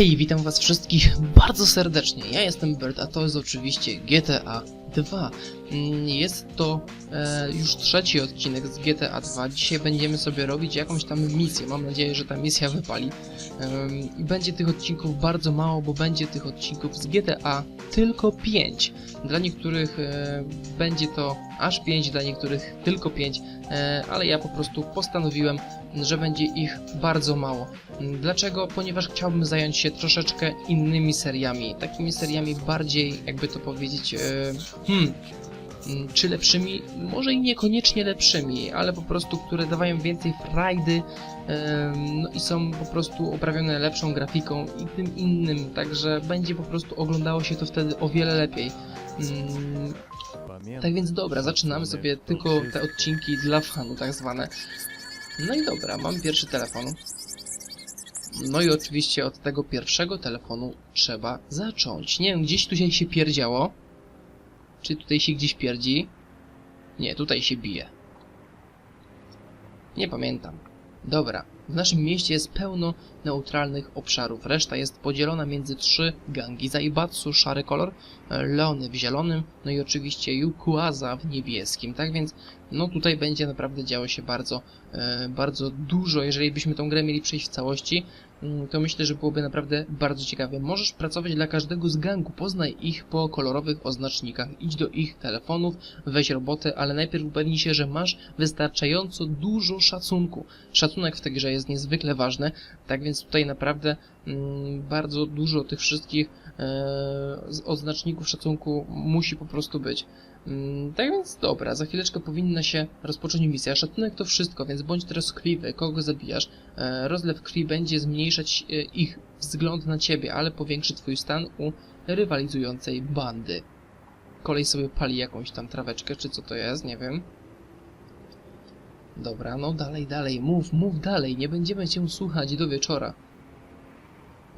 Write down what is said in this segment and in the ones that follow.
Hej, witam was wszystkich bardzo serdecznie. Ja jestem Bert, a to jest oczywiście GTA 2. Mm, Jest to e, już trzeci odcinek z GTA 2. Dzisiaj będziemy sobie robić jakąś tam misję. Mam nadzieję, że ta misja wypali. I będzie tych odcinków bardzo mało, bo będzie tych odcinków z GTA tylko 5. Dla niektórych e, będzie to aż 5, dla niektórych tylko 5, e, ale ja po prostu postanowiłem, że będzie ich bardzo mało. Dlaczego? Ponieważ chciałbym zająć się troszeczkę innymi seriami. Takimi seriami bardziej, jakby to powiedzieć, e, hmm, mm, czy lepszymi? Może i niekoniecznie lepszymi, ale po prostu, które dawają więcej frajdy e, no i są po prostu oprawione lepszą grafiką i tym innym, także będzie po prostu oglądało się to wtedy o wiele lepiej. Mm, tak więc dobra, zaczynamy sobie tylko te odcinki dla fanu, tak zwane. No i dobra, mam pierwszy telefon. No i oczywiście od tego pierwszego telefonu trzeba zacząć. Nie wiem, gdzieś tutaj się pierdziało. Czy tutaj się gdzieś pierdzi? Nie, tutaj się bije. Nie pamiętam. Dobra, w naszym mieście jest pełno neutralnych obszarów. Reszta jest podzielona między trzy gangi. Zaibatsu szary kolor, Leony w zielonym, no i oczywiście Yukuaza w niebieskim. Tak więc, no tutaj będzie naprawdę działo się bardzo, e, bardzo dużo. Jeżeli byśmy tą grę mieli przejść w całości, mm, to myślę, że byłoby naprawdę bardzo ciekawe. Możesz pracować dla każdego z gangu, poznaj ich po kolorowych oznacznikach, idź do ich telefonów, weź robotę, ale najpierw upewnij się, że masz wystarczająco dużo szacunku. Szacunek w tej grze jest niezwykle ważny, tak więc tutaj naprawdę mm, bardzo dużo tych wszystkich e, oznaczników szacunku musi po prostu być. Mm, Tak więc dobra, za chwileczkę powinna się rozpocząć misja. Szacunek to wszystko, więc bądź troskliwy, kogo zabijasz. E, Rozlew krwi będzie zmniejszać e, ich wzgląd na ciebie, ale powiększy twój stan u rywalizującej bandy. Kolej sobie pali jakąś tam traweczkę, czy co to jest, nie wiem. Dobra, no dalej, dalej, mów, mów dalej, nie będziemy cię słuchać do wieczora.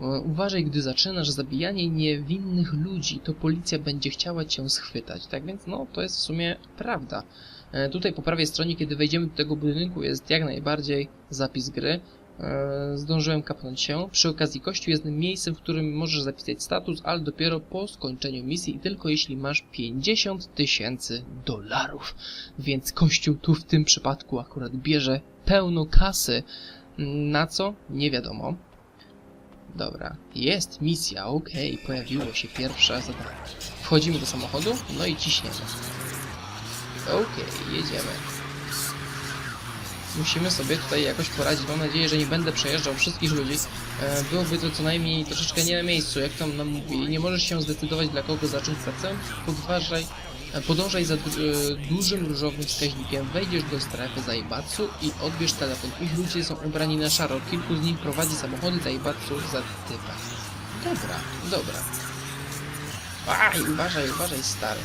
E, Uważaj, gdy zaczynasz zabijanie niewinnych ludzi, to policja będzie chciała cię schwytać. Tak więc, no, to jest w sumie prawda. E, Tutaj po prawej stronie, kiedy wejdziemy do tego budynku, jest jak najbardziej zapis gry. E, Zdążyłem kapnąć się. Przy okazji, kościół jest miejscem, w którym możesz zapisać status, ale dopiero po skończeniu misji i tylko jeśli masz 50 tysięcy dolarów. Więc kościół tu w tym przypadku akurat bierze pełno kasy. Na co? Nie wiadomo. Dobra, jest misja, okej, pojawiło się pierwsze zadanie. Wchodzimy do samochodu, no i ciśniemy. Okej, jedziemy. Musimy sobie tutaj jakoś poradzić. Mam nadzieję, że nie będę przejeżdżał wszystkich ludzi. E, byłoby to co najmniej troszeczkę nie na miejscu, jak tam nam mówi. Nie możesz się zdecydować, dla kogo zacząć pracę. Podważaj, e, podążaj za du- e, dużym różowym wskaźnikiem, wejdziesz do strefy Zaibatsu i odbierz telefon. Ich ludzie są ubrani na szaro. Kilku z nich prowadzi samochody Zaibatsu za typa. Dobra, dobra. Aj, uważaj, uważaj, stary.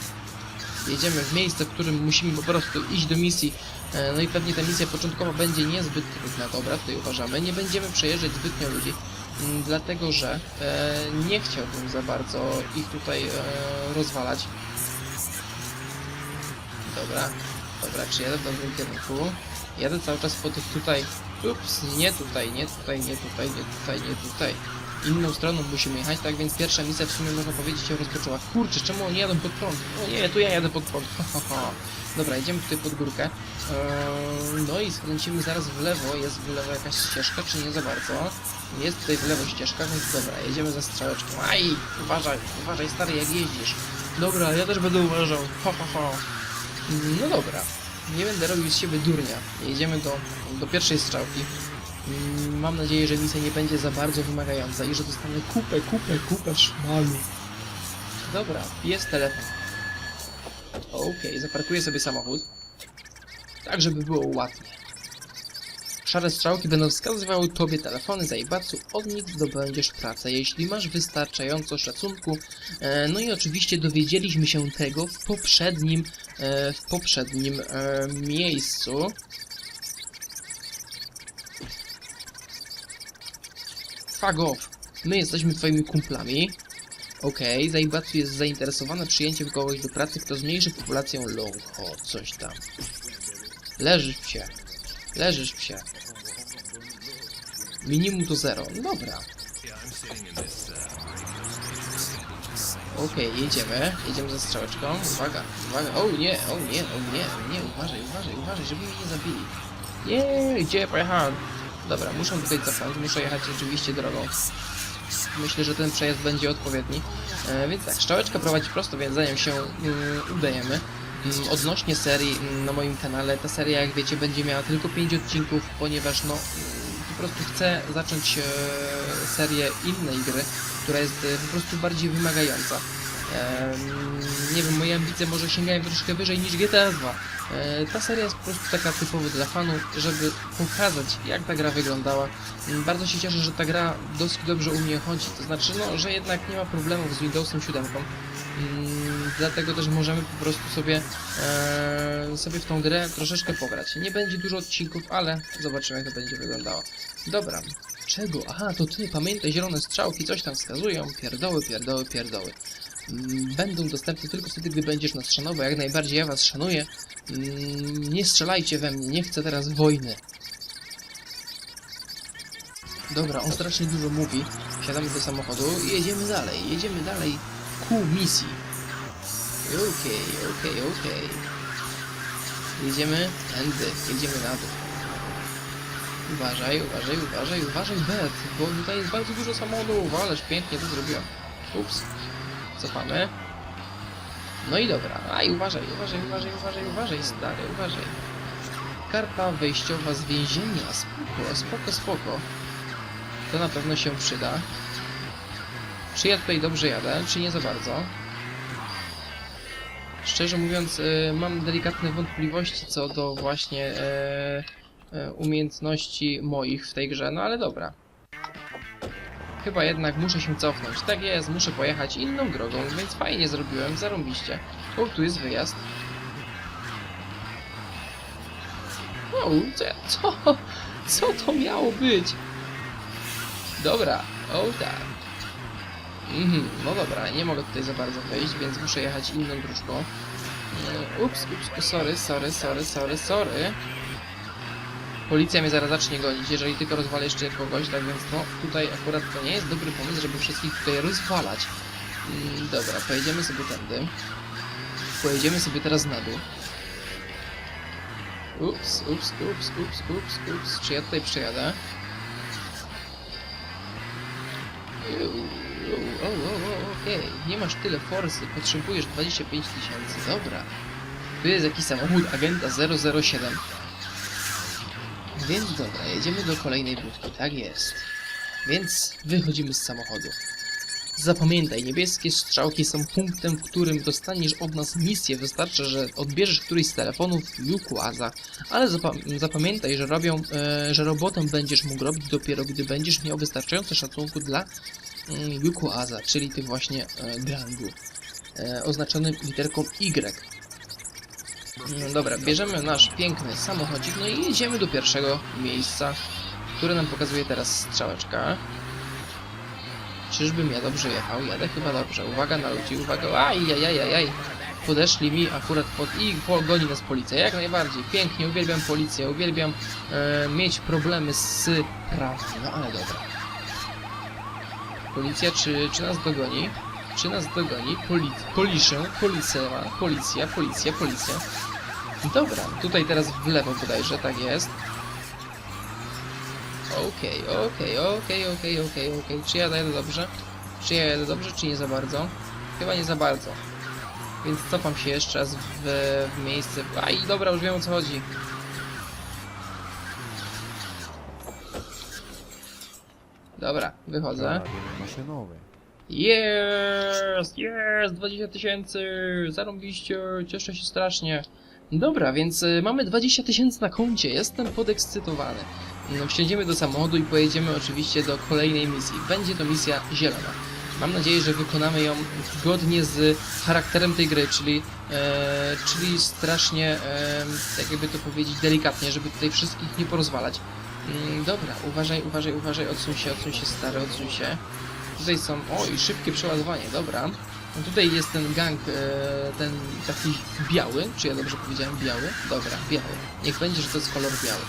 Jedziemy w miejsce, w którym musimy po prostu iść do misji. E, No i pewnie ta misja początkowo będzie niezbyt trudna. Dobra, tutaj uważamy. Nie będziemy przejeżdżać zbytnio ludzi, m, dlatego że e, nie chciałbym za bardzo ich tutaj e, rozwalać. Dobra, dobra, czy jadę w dobrym kierunku? Jadę cały czas po tych tutaj... Ups, nie tutaj, nie tutaj, nie tutaj, nie tutaj, nie tutaj. Inną stroną musimy jechać, tak więc pierwsza misja w sumie można powiedzieć się rozpoczęła. Kurczę, czemu oni jadą pod prąd? O nie, tu ja jadę pod prąd. Dobra, jedziemy tutaj pod górkę. Eee, no i skręcimy zaraz w lewo. Jest w lewo jakaś ścieżka, czy nie za bardzo? Jest tutaj w lewo ścieżka, więc dobra, jedziemy za strzałeczką. Aj, uważaj, uważaj stary, jak jeździsz. Dobra, ja też będę uważał. Ha, ha, ha. No dobra, nie będę robił z siebie durnia. Jedziemy do, do pierwszej strzałki. Mm, Mam nadzieję, że misja nie będzie za bardzo wymagająca i że dostanę kupę, kupę, kupę szmalu. Dobra, jest telefon. Okej, zaparkuję sobie samochód. Tak, żeby było ładnie. Szare strzałki będą wskazywały tobie telefony za Ibatsu, od nich zdobędziesz pracę, jeśli masz wystarczająco szacunku. E, no i oczywiście dowiedzieliśmy się tego w poprzednim, e, w poprzednim e, miejscu. Fuck. My jesteśmy twoimi kumplami. Okej, okay, Zaibatsu jest zainteresowana przyjęciem kogoś do pracy, kto zmniejszy populację Long. O, coś tam. Leżysz psie. Leżysz psie. Minimum to zero. No Dobra. Okej, jedziemy. Jedziemy ze strzałeczką. Uwaga, uwaga. O nie, o nie, o nie, nie. Uważaj, uważaj, uważaj, żeby mnie nie zabili. Nie, gdzie pojechałem? Dobra, muszę tutaj cofnąć, muszę jechać rzeczywiście drogą. Myślę, że ten przejazd będzie odpowiedni. E, więc tak, strzałeczka prowadzi prosto, więc za nią się mm, udajemy. Mm, Odnośnie serii mm, na moim kanale, ta seria jak wiecie będzie miała tylko 5 odcinków, ponieważ no po prostu chcę zacząć e, serię innej gry, która jest e, po prostu bardziej wymagająca. Nie wiem, moje ambicje może sięgają troszkę wyżej niż GTA 2. E, ta seria jest po prostu taka typowo dla fanów, żeby pokazać jak ta gra wyglądała. Mm, Bardzo się cieszę, że ta gra dosyć dobrze u mnie chodzi, to znaczy, no, że jednak nie ma problemów z Windowsem 7. Mm, dlatego też możemy po prostu sobie, e, sobie w tą grę troszeczkę pograć. Nie będzie dużo odcinków, ale zobaczymy jak to będzie wyglądało. Dobra, czego? Aha, to ty, pamiętaj, zielone strzałki coś tam wskazują. Pierdoły, pierdoły, pierdoły. Mm, Będą dostępne tylko wtedy, gdy będziesz nas szanował. Jak najbardziej ja was szanuję. Mm, Nie strzelajcie we mnie, nie chcę teraz wojny. Dobra, on strasznie dużo mówi. Wsiadamy do samochodu i jedziemy dalej. Jedziemy dalej ku misji. Okej, okej, okej. Jedziemy tędy, jedziemy na dół. Uważaj, uważaj, uważaj, uważaj, Bet, bo tutaj jest bardzo dużo samochodów, ależ pięknie to zrobiłem. Ups. Cofamy. No i dobra, aj, uważaj, uważaj, uważaj, uważaj, uważaj, stary, uważaj. Karta wejściowa z więzienia, spoko, spoko, spoko. To na pewno się przyda. Czy ja tutaj dobrze jadę, czy nie za bardzo? Szczerze mówiąc, y, mam delikatne wątpliwości co do właśnie e, e, umiejętności moich w tej grze, no ale dobra. Chyba jednak muszę się cofnąć. Tak jest, muszę pojechać inną drogą, więc fajnie zrobiłem, zarąbiście. O, tu jest wyjazd. O, co, ja- co, co to miało być? Dobra, o tak. Mhm, no dobra, nie mogę tutaj za bardzo wejść, więc muszę jechać inną dróżką. E, Ups, ups, sorry, sorry, sorry, sorry, sorry. Policja mnie zaraz zacznie gonić, jeżeli tylko rozwalę jeszcze kogoś, tak więc no tutaj akurat to nie jest dobry pomysł, żeby wszystkich tutaj rozwalać. Mm, dobra, pojedziemy sobie tędy. Pojedziemy sobie teraz na dół. Ups, ups, ups, ups, ups, ups. Czy ja tutaj przejadę? O, o, okej. Nie masz tyle forsy, potrzebujesz 25 tysięcy, dobra. Tu jest jakiś samochód agenta 007. Więc dobra, jedziemy do kolejnej budki, tak jest. Więc wychodzimy z samochodu. Zapamiętaj, niebieskie strzałki są punktem, w którym dostaniesz od nas misję. Wystarczy, że odbierzesz któryś z telefonów Lukuaza. Ale zapa zapamiętaj, że robią, e, że robotę będziesz mógł robić dopiero, gdy będziesz miał wystarczająco szacunku dla mm, Yukuaza, czyli tych właśnie e, gangu, e, oznaczonym literką Y. No dobra, bierzemy nasz piękny samochodzik, no i jedziemy do pierwszego miejsca, które nam pokazuje teraz strzałeczka. Czyżbym ja dobrze jechał? Jadę chyba dobrze. Uwaga na ludzi, uwaga. Aj, aj, aj, aj, aj. Podeszli mi akurat pod... i pogoni nas policja. Jak najbardziej. Pięknie, uwielbiam policję, uwielbiam e, mieć problemy z prawem. No ale dobra. Policja, czy, czy nas dogoni? Czy nas dogoni? Poli poliszę, policja, policja, policja, policja. Dobra, tutaj teraz w lewo bodajże, tak jest. Okej, okej, okej, okej, okej, okej. Czy ja jadę dobrze? Czy ja jadę dobrze, czy nie za bardzo? Chyba nie za bardzo. Więc cofam się jeszcze raz w, w miejsce. Aj, dobra, już wiem o co chodzi. Dobra, wychodzę. Maszynowy. Jest! Jest! 20 tysięcy! Zarąbiście! Cieszę się strasznie. Dobra, więc y, mamy 20 tysięcy na koncie. Jestem podekscytowany. Mm, Wsiądziemy do samochodu i pojedziemy oczywiście do kolejnej misji. Będzie to misja zielona. Mam nadzieję, że wykonamy ją zgodnie z charakterem tej gry, czyli, e, czyli strasznie, e, tak jakby to powiedzieć, delikatnie, żeby tutaj wszystkich nie porozwalać. Mm, dobra, uważaj, uważaj, uważaj, odsuń się, odsuń się stary, odsuń się. Tutaj są, o i szybkie przeładowanie, dobra. No tutaj jest ten gang, e, ten taki biały, czy ja dobrze powiedziałem biały? Dobra, biały. Niech będzie, że to jest kolor biały.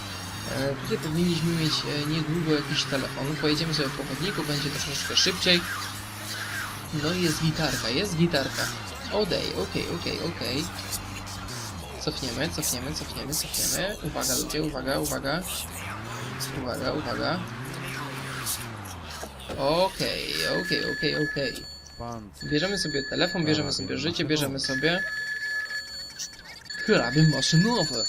E, tutaj powinniśmy mieć e, niedługo jakiś telefon. Pojedziemy sobie po chodniku, będzie troszeczkę szybciej. No i jest gitarka, jest gitarka. Odej, okej, okej, okej. Cofniemy, cofniemy, cofniemy, cofniemy. Uwaga ludzie, uwaga, uwaga. Uwaga, uwaga. Okej, okej, okej, okej. Bierzemy sobie telefon, bierzemy sobie życie, bierzemy sobie... Karabin maszynowy.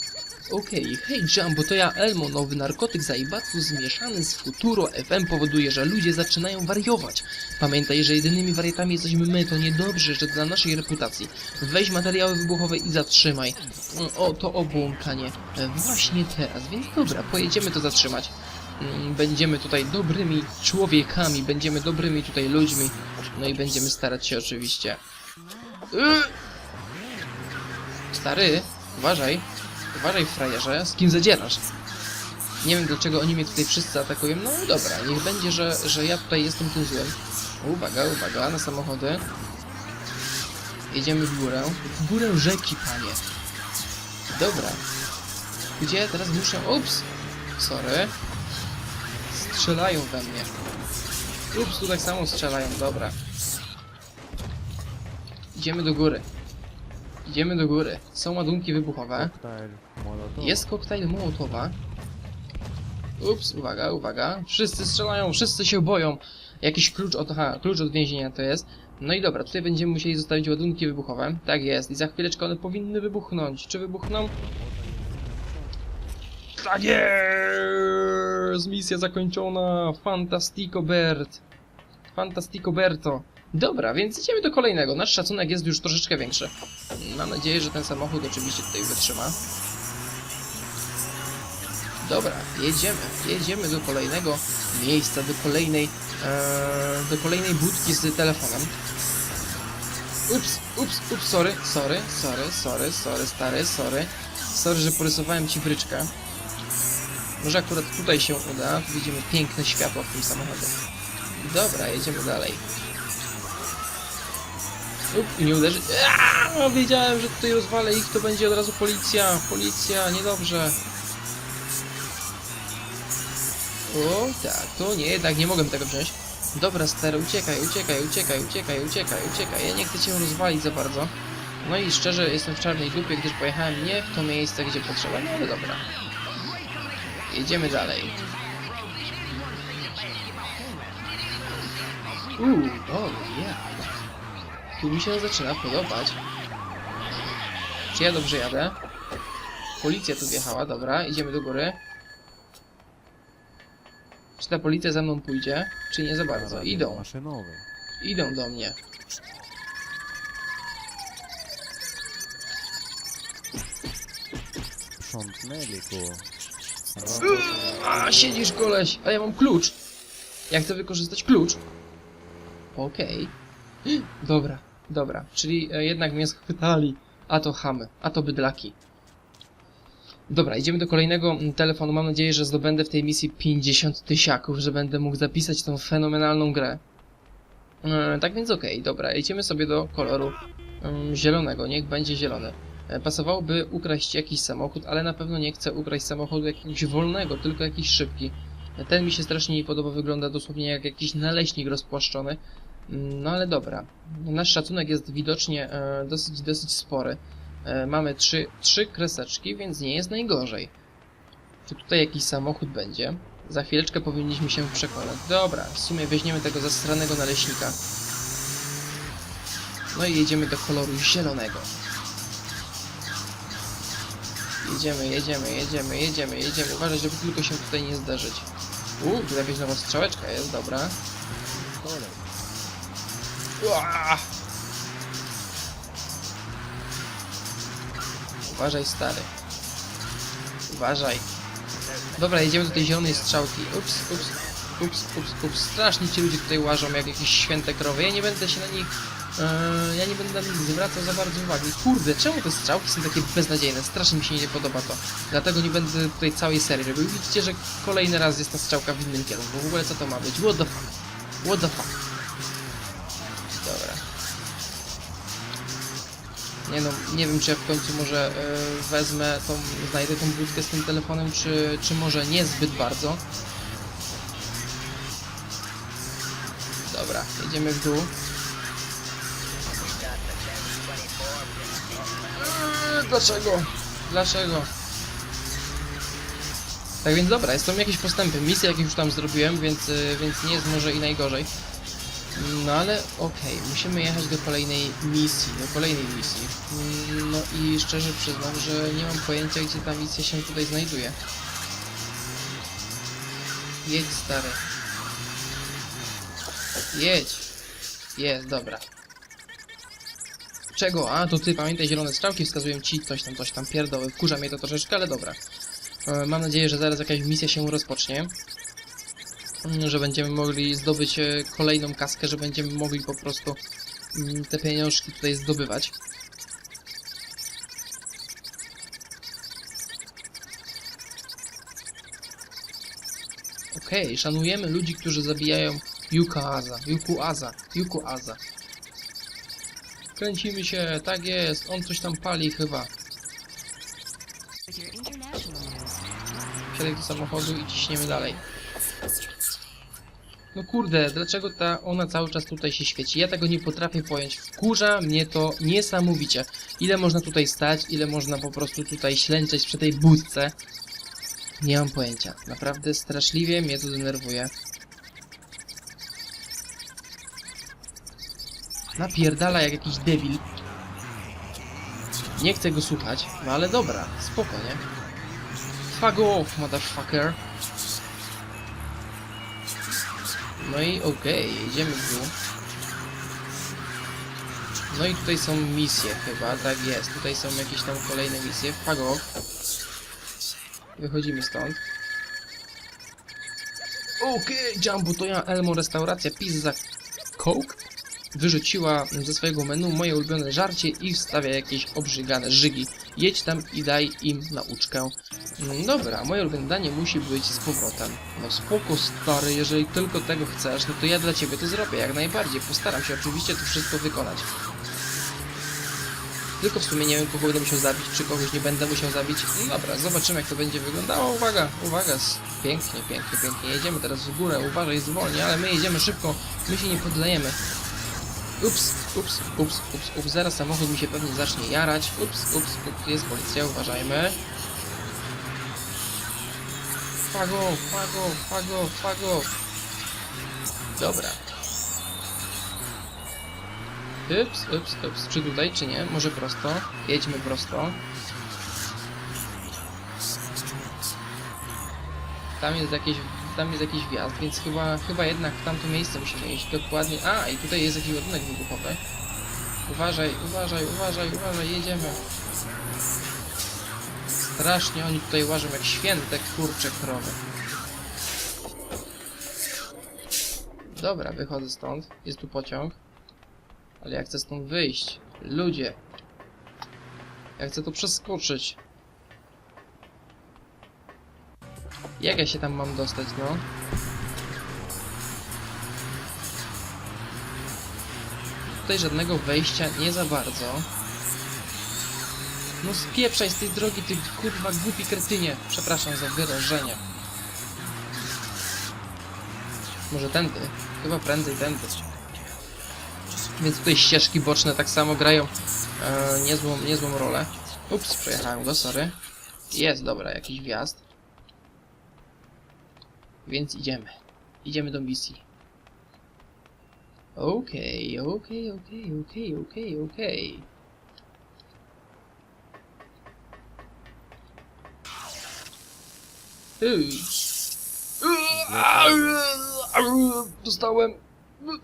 Okej, hej Jumbo, to ja Elmo, nowy narkotyk zaibatsu zmieszany z Futuro FM powoduje, że ludzie zaczynają wariować. Pamiętaj, że jedynymi wariatami jesteśmy my, to niedobrze, że dla naszej reputacji. Weź materiały wybuchowe i zatrzymaj. O, to obłąkanie. E, Właśnie teraz, więc dobra, pojedziemy to zatrzymać. Mm, Będziemy tutaj dobrymi człowiekami, będziemy dobrymi tutaj ludźmi. No i będziemy starać się oczywiście. Yy! Stary, uważaj. Uważaj, frajerze, z kim zadzierasz? Nie wiem dlaczego oni mnie tutaj wszyscy atakują. No dobra, niech będzie, że, że ja tutaj jestem tym złym. Uwaga, uwaga, na samochody. Jedziemy w górę. W górę rzeki, panie. Dobra. Gdzie teraz muszę... Ups! Sorry. Strzelają we mnie. Ups, tu tak samo strzelają, dobra. Idziemy do góry. Idziemy do góry. Są ładunki wybuchowe. Jest koktajl Mołotowa. Ups, uwaga, uwaga. Wszyscy strzelają, wszyscy się boją. Jakiś klucz od... Aha, klucz od więzienia to jest. No i dobra, tutaj będziemy musieli zostawić ładunki wybuchowe. Tak jest. I za chwileczkę one powinny wybuchnąć. Czy wybuchną? Tak jest! Misja zakończona! Fantastico Bert! Fantastico Berto! Dobra, więc idziemy do kolejnego. Nasz szacunek jest już troszeczkę większy. Mam nadzieję, że ten samochód oczywiście tutaj wytrzyma. Dobra, jedziemy. Jedziemy do kolejnego miejsca, do kolejnej, e, do kolejnej budki z telefonem. Ups, ups, ups, sorry, sorry, sorry, sorry, sorry, stary, sorry. Sorry, że porysowałem ci bryczkę. Może akurat tutaj się uda. Widzimy piękne światło w tym samochodzie. Dobra, jedziemy dalej. Up, nie uderzy. Aaaa, wiedziałem, że tutaj rozwalę ich, to będzie od razu policja. Policja, niedobrze. O, tak, to nie, jednak nie mogę tego wziąć. Dobra, stary, uciekaj, uciekaj, uciekaj, uciekaj, uciekaj, uciekaj. Ja nie chcę cię rozwalić za bardzo. No i szczerze, jestem w czarnej dupie, gdyż pojechałem nie w to miejsce, gdzie potrzeba. No ale dobra. Jedziemy dalej. Uuu, o, ja. Tu mi się zaczyna podobać. Czy ja dobrze jadę? Policja tu wjechała, dobra, idziemy do góry. Czy ta policja za mną pójdzie? Czy nie za bardzo? Idą, idą do mnie. Sprzątnęli go. Siedzisz koleś, a ja mam klucz. Jak chcę wykorzystać klucz? Okej. Dobra, dobra, czyli e, jednak mnie schwytali. A to chamy, a to bydlaki. Dobra, idziemy do kolejnego mm, telefonu. Mam nadzieję, że zdobędę w tej misji 50 tysiaków, że będę mógł zapisać tą fenomenalną grę. E, tak więc okej, dobra, idziemy sobie do koloru mm, zielonego, niech będzie zielony. E, Pasowałoby ukraść jakiś samochód, ale na pewno nie chcę ukraść samochodu jakiegoś wolnego, tylko jakiś szybki. E, Ten mi się strasznie nie podoba, wygląda dosłownie jak jakiś naleśnik rozpłaszczony. Mm, No ale dobra. Nasz szacunek jest widocznie e, dosyć, dosyć spory. Mamy trzy, trzy kreseczki, więc nie jest najgorzej. Czy tutaj jakiś samochód będzie? Za chwileczkę powinniśmy się przekonać. Dobra, w sumie weźmiemy tego zastranego naleśnika. No i jedziemy do koloru zielonego. Jedziemy, jedziemy, jedziemy, jedziemy, jedziemy. Uważaj, żeby tylko się tutaj nie zderzyć. Uuu, tu jakaś nowa strzałeczka jest, dobra. Uważaj, stary. Uważaj. Dobra, jedziemy do tej zielonej strzałki. Ups, ups, ups, ups, ups. Strasznie ci ludzie tutaj łażą jak jakieś święte krowy. Ja nie będę się na nich... e, ja nie będę zwracał za bardzo uwagi. Kurde, czemu te strzałki są takie beznadziejne? Strasznie mi się nie podoba to. Dlatego nie będę tutaj całej serii robił. Widzicie, że kolejny raz jest ta strzałka w innym kierunku. W ogóle co to ma być? What the fuck? What the fuck? Dobra. Nie no, nie wiem czy ja w końcu może e, wezmę tą, znajdę tą budkę z tym telefonem, czy, czy może nie zbyt bardzo. Dobra, jedziemy w dół. Dlaczego? Dlaczego? Tak więc dobra, są jakieś postępy. Misje jakieś już tam zrobiłem, więc, y, więc nie jest może i najgorzej. No ale okej, musimy jechać do kolejnej misji, do kolejnej misji. Mm, No i szczerze przyznam, że nie mam pojęcia gdzie ta misja się tutaj znajduje. Jedź stary. Jedź. Jest, dobra. Czego? A, to ty, pamiętaj, zielone strzałki wskazują ci coś tam, coś tam, pierdoły. Wkurza mnie to troszeczkę, ale dobra. E, Mam nadzieję, że zaraz jakaś misja się rozpocznie. Mm, Że będziemy mogli zdobyć e, kolejną kaskę, że będziemy mogli po prostu mm, te pieniążki tutaj zdobywać. Okej, szanujemy ludzi, którzy zabijają Yukaza, Yukuaza, Yukuaza. Kręcimy się, tak jest, on coś tam pali chyba. Wsiadaj do samochodu i ciśniemy dalej. No kurde, dlaczego ta ona cały czas tutaj się świeci? Ja tego nie potrafię pojąć. Wkurza mnie to niesamowicie. Ile można tutaj stać, ile można po prostu tutaj ślęczeć przy tej budce. Nie mam pojęcia. Naprawdę straszliwie mnie to denerwuje. Napierdala jak jakiś debil. Nie chcę go słuchać, no ale dobra, spoko, nie? Fuck off, motherfucker. No i okej, jedziemy w dół. No i tutaj są misje chyba, tak jest. Tutaj są jakieś tam kolejne misje. Fuck off. Wychodzimy stąd. Okej, Jumbo, to ja, Elmo, restauracja, pizza, coke. Wyrzuciła ze swojego menu moje ulubione żarcie i wstawia jakieś obrzygane żygi. Jedź tam i daj im nauczkę. Mm, Dobra, moje ulubione danie musi być z powrotem. No spoko stary, jeżeli tylko tego chcesz, no to ja dla ciebie to zrobię, jak najbardziej. Postaram się oczywiście to wszystko wykonać. Tylko w sumie nie wiem, kogo będę musiał zabić, czy kogoś nie będę musiał zabić. No dobra, zobaczymy jak to będzie wyglądało. Uwaga, uwaga, pięknie, pięknie, pięknie. Jedziemy teraz w górę, uważaj, zwolnij, ale my jedziemy szybko, my się nie poddajemy. Ups, ups, ups, ups, ups, zaraz samochód mi się pewnie zacznie jarać. Ups, ups, ups, jest policja, uważajmy. Fago, fago, fago, fago. Dobra. Ups, ups, ups. Czy tutaj, czy nie? Może prosto? Jedźmy prosto. Tam jest jakieś, tam jest jakiś wjazd, więc chyba, chyba jednak w tamto miejsce musimy iść dokładnie. A, i tutaj jest jakiś ładunek wybuchowy. Uważaj, uważaj, uważaj, uważaj, jedziemy. Strasznie oni tutaj łażą jak święte kurcze krowy. Dobra, wychodzę stąd. Jest tu pociąg. Ale ja chcę stąd wyjść. Ludzie. Ja chcę tu przeskoczyć. Jak ja się tam mam dostać, no? Tutaj żadnego wejścia nie za bardzo. No spieprzaj z tej drogi, ty kurwa głupi kretynie. Przepraszam za wyrażenie. Może tędy? Chyba prędzej tędy. Więc tutaj ścieżki boczne tak samo grają e, niezłą, niezłą rolę. Ups, przejechałem go, sorry. Jest, dobra, jakiś wjazd. Więc idziemy. Idziemy do misji. Okej, okej, okej, okej, okej, okej. Ej. Dostałem.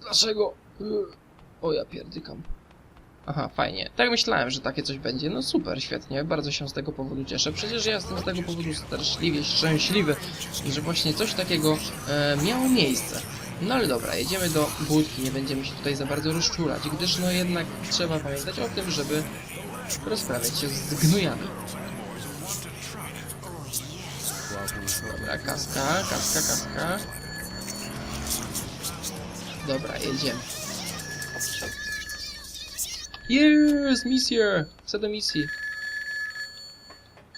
Dlaczego? O ja pierdykam. Aha, fajnie. Tak myślałem, że takie coś będzie. No super, świetnie. Bardzo się z tego powodu cieszę. Przecież ja jestem z tego powodu straszliwie szczęśliwy, że właśnie coś takiego e, miało miejsce. No ale dobra, jedziemy do budki, nie będziemy się tutaj za bardzo rozczulać, gdyż no jednak trzeba pamiętać o tym, żeby rozprawiać się z gnojami. Dobra, kaska, kaska, kaska. Dobra, jedziemy. Jest! Misja! Chcę do misji.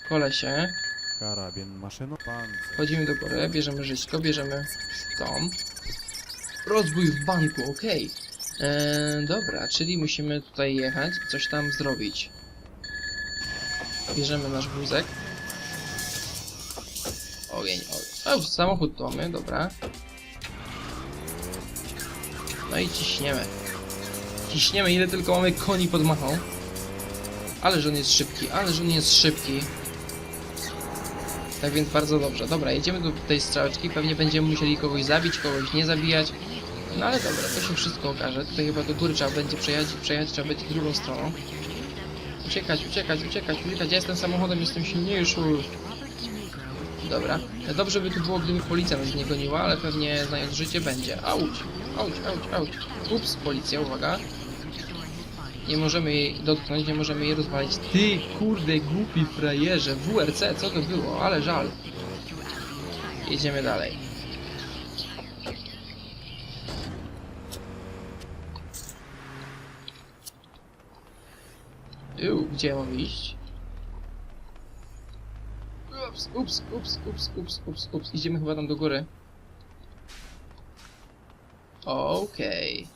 Kolesie. Karabin, maszyno, pancerz. Wchodzimy do góry, bierzemy żyćko, bierzemy tom. Rozbój w banku, okej. Eee, dobra, czyli musimy tutaj jechać i coś tam zrobić. Bierzemy nasz wózek. Ogień, ogień. O, samochód to mamy, dobra. No i ciśniemy. Ciśniemy ile tylko mamy koni pod machą. Ale że on jest szybki, ale że on jest szybki. Tak więc bardzo dobrze. Dobra, jedziemy do tej strzałeczki. Pewnie będziemy musieli kogoś zabić, kogoś nie zabijać. No ale dobra, to się wszystko okaże. Tutaj chyba do góry trzeba będzie przejechać, przejechać trzeba będzie drugą stroną. Uciekać, uciekać, uciekać, uciekać. Ja jestem samochodem, jestem silniejszy. Dobra. Dobrze by tu było, gdyby policja nas nie goniła, ale pewnie znając życie będzie. Auć, auć, auć, auć. Ups, policja, uwaga. Nie możemy jej dotknąć, nie możemy jej rozwalić. Ty, kurde, głupi frajerze. WRC, co to było? Ale żal. Jedziemy dalej. Uuu, gdzie mam iść? Ups, ups, ups, ups, ups, ups, ups. Idziemy chyba tam do góry. Okej.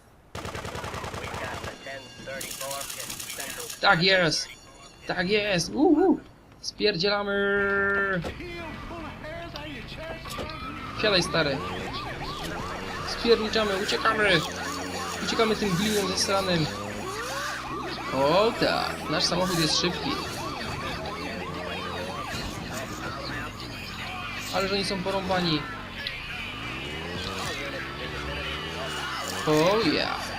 Tak jest! Tak jest! Uhu! Spierdzielamy! Siadaj stary! Spierniczamy, uciekamy! Uciekamy tym glinem zasranym! O tak, nasz samochód jest szybki. Ale że oni są porąbani. O ja.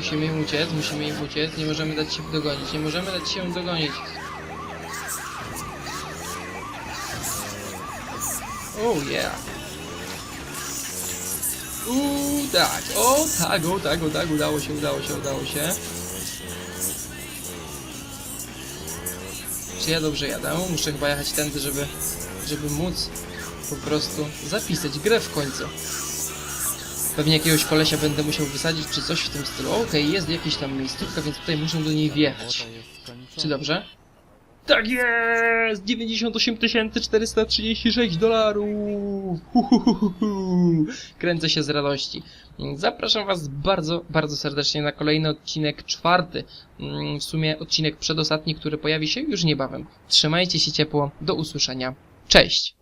Musimy im uciec, musimy im uciec, nie możemy dać się dogonić, nie możemy dać się dogonić. Oh yeah. Uuu, tak, o tak, o tak, o tak, udało się, udało się, udało się. Czy ja dobrze jadę? Muszę chyba jechać tędy, żeby, żeby móc po prostu zapisać grę w końcu. Pewnie jakiegoś kolesia będę musiał wysadzić, czy coś w tym stylu. Okej, jest jakieś tam miejscówka, więc tutaj muszę do niej wjechać. Czy dobrze? Tak jest! 98 436 dolarów! Kręcę się z radości. Zapraszam Was bardzo, bardzo serdecznie na kolejny odcinek, czwarty. Mm, W sumie odcinek przedostatni, który pojawi się już niebawem. Trzymajcie się ciepło, do usłyszenia. Cześć!